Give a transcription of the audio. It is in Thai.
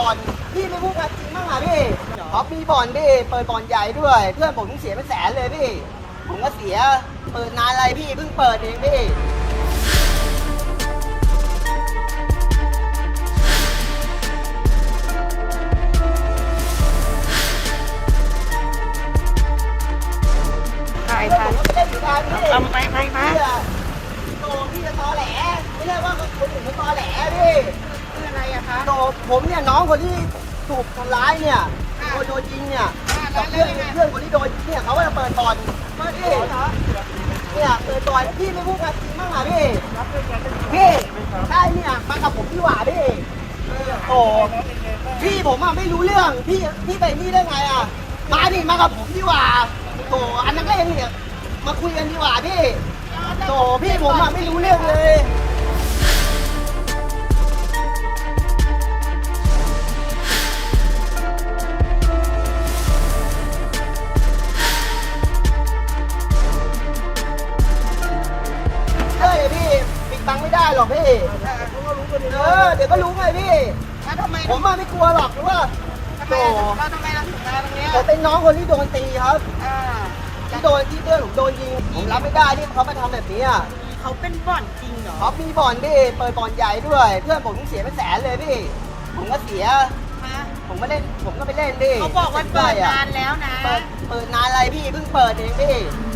บ่อนพี่ไม่พูดความจริงบ้างเหรอพี่ท็อปมีบ่อนพี่เปิดบ่อนใหญ่ด้วย เพื่อนผมเสียเป็นแสนเลยพี่ ผมก็เสีย เปิดนานอะไรพี่เพิ่งเปิดเองพี่ถ่ายเพื่อนถ่าผยมก็ไม่ได้อยู่การพี่เอาไปไปมา พี่อะโตพี่จะตอแหล ไม่ใช่ว่าคนอื่นเขาตอแหลพี่ ผมเนี่ยน้องคนที่ถูกทำร้ายเนี่ยคนโดนยิงเนี่ยกับเพื่อนเพื่อนคนที่โดนยิงเนี่ยเขาก็จะเปิดบ่อนพี่เนี่ยเปิดบ่อนพี่ไม่พูดความจริงบ้างเหรอพี่พี่ใช่เนี่ยมากับผมดีกว่าพี่โอ้พี่ผมอะไม่รู้เรื่องพี่พี่ไปนี่ได้ไงอะมาดิมากับผมดีกว่าโตอันนั้นก็เองเนี่ยมาคุยกันดีกว่าพี่โตพี่ผมอะไม่รู้เรื่องเลย ไม่ได้หรอกพี่เออเดี๋ยวก็รู้ไงพี่แล้วทำไมผมมาไม่กลัวหรอกหรือว่าทำไมเราทำไมเราถึงมาตรงเนี้ยผมเป็นน้องคนที่โดนตีครับอ่าที่โดนที่เพื่อนผมโดนยิงผมรับไม่ได้ที่เขามาทำแบบนี้อะเขาเป็นบ่อนจริงเหรอเขามีบ่อนพี่เปิดบ่อนใหญ่ด้วย เพื่อนผมเสียเป็นแสนเลยพี่ ผมก็เสีย ฮะผมก็เล่นผมก็ไปเล่นพี่เขาบอกว่าเปิดนานแล้วนะเปิดเปิดนานอะไรพี่เพิ่งเปิดเองพี่อ